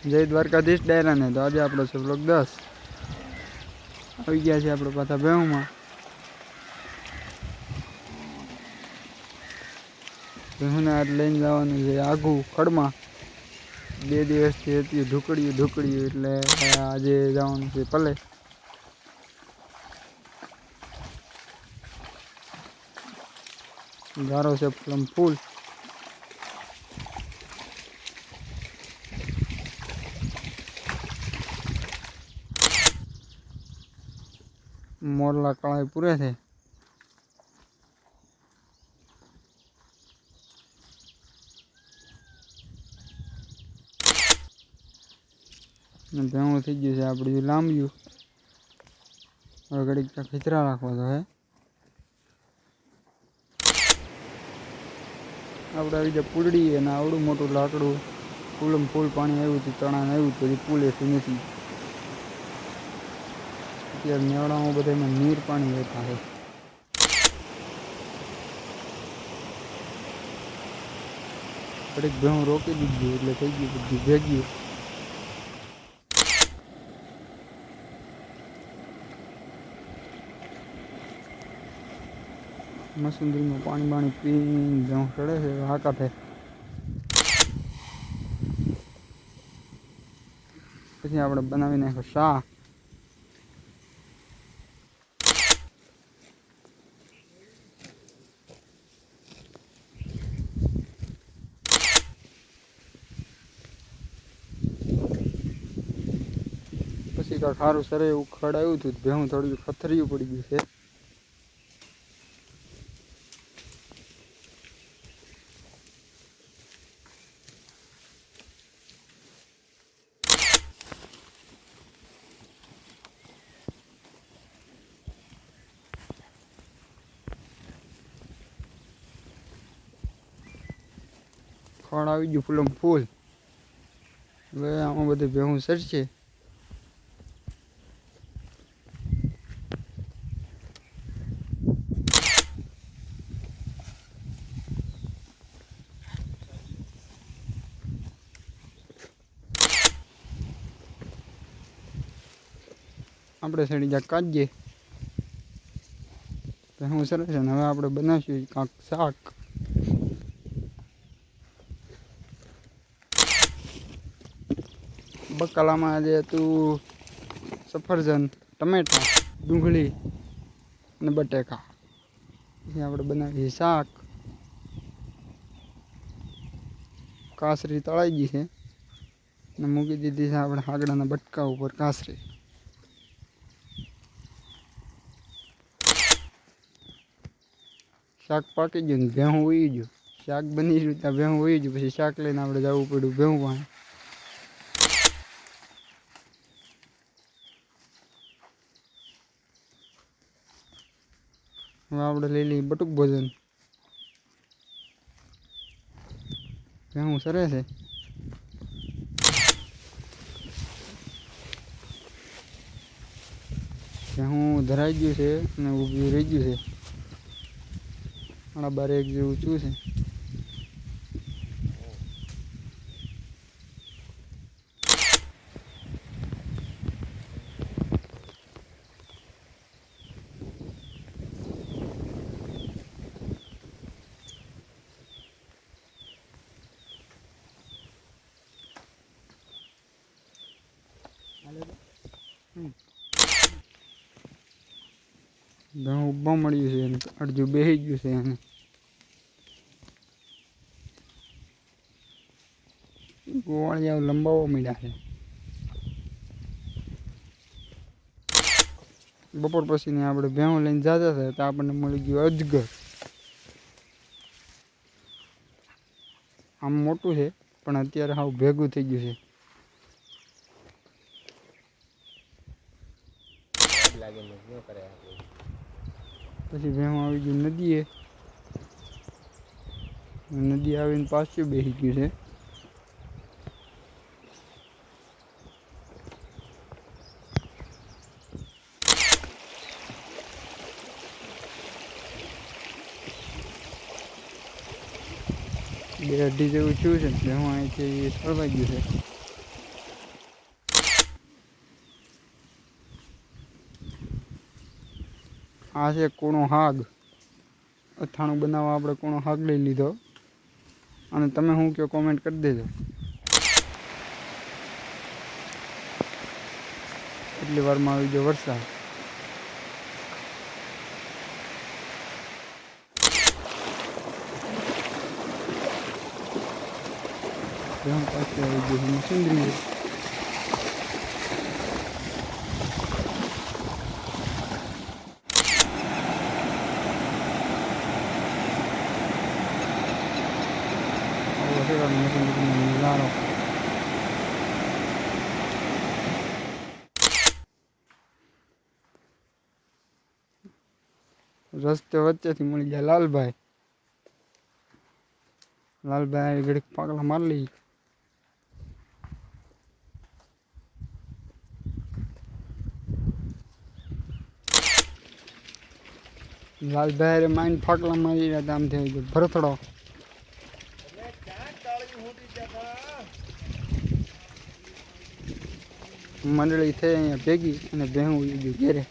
જય દ્વારકાધીશ ડાયરાને તો આજે આપણો છે બ્લોક દસ. આવી ગયા છે આપણે પાછા ભેહુમાં. ભેહુને આજ લઈને જવાનું છે આઘું ખડમાં. બે દિવસથી હતી ઢુકડ્યું ઢુકડ્યું એટલે આજે જવાનું છે પલે. ગારો છે ફૂલ. મોરલા કળાઈ પૂરે છે. ભેણું થઈ ગયું છે આપણે લાંબ્યું. હવે ઘડીક ત્યાં ખીચરા રાખવા તો હે. આપણે આવી જાય પૂલડી અને આવડું મોટું લાકડું, ફૂલમ ફૂલ પાણી આવ્યું હતું તણાને આવ્યું હતું પુલ નથી અત્યારે મેળામાં બધામાં નીર પાણી વહેતા છે ઘડીક ભેહું રોકી દીધું એટલે થઈ ગયું બધું ભેગ્યું મસુંદરીમાં પાણી બાણી પીને ભેહું ચડે છે હાકાથે પછી આપણે બનાવી નાખ્યો શાક. પછી કાંઈક સારું સરે એવું ખડાયું હતું ભેહું થોડું પથરિયું પડી ગયું છે. ખડ આવી ગયું ફૂલમ ફૂલ. હવે આમાં બધું ભેહું સરશે. આપણે સાઈડ જા કાઢીએ શું સરસ છે ને, હવે આપણે બનાવીશું કાંક શાક. બકાલામાં આજે હતું સફરજન, ટમેટા, ડુંગળી અને બટેકા. પછી આપણે બનાવીએ શાક. કાસરી તળાઈ ગઈ છે. અને મૂકી દીધી છે આપણે હાગડાના બટકા ઉપર કાસરી. શાક પાકી ગયું ને ભેહું ઉઈ ગયું. શાક બની ગયું ત્યાં ભેહું ઉઈ ગયું, પછી શાક લઈને આપણે જવું પડ્યું ભેહું પાસે. હવે આપણે લઈ લઈએ બટુક ભોજન. ભેહું સરે છે. ભેહું ધરાઈ ગયું છે અને ઊભી રહી ગયું છે. આણા બારે એક જેવું ઊંચું છે? ઘણું ઊભા મળ્યું છે અને અડધું બેસી ગયું છે એને ગોવાળિયા લંબાવો મળ્યા છે. બપોર પછીની આપણે ભેહું લઈને જતા હતા તો આપણને મળી ગયું અજગર. આમ મોટું છે, પણ અત્યારે હાવ ભેગું થઈ ગયું છે. પછી ભેહું આવી ગયું નદીએ. નદી આવીને પાછું બેસી ગયું છે. બે અઢી જેવું થયું છે ને હું અહીંથી સળવાઈ ગયું છે. આ છે કૂણો હાગ. અથાણું બનાવવા આપણે કૂણો હાગ લઈ લીધો. અને તમે શું કહો કોમેન્ટ કરી દેજો. એટલી વારમાં આવી ગયો વરસાદ. ધ્યાન પાસે આવી ગયું મશીનરી આવો છે મશીનરી નજારો રસ્તે વચ્ચેથી મળી ગયા લાલભાઈ લાલભાઈ ઘડીક પાગલા મારી લઈ લાલભાઈ રે માઇન ફાકલા મારી રહ્યા આમ થઈ ગયો. ભરથડો. મંડળી થઈ અહીંયા ભેગી અને ભેહું ગયું ઘેરે.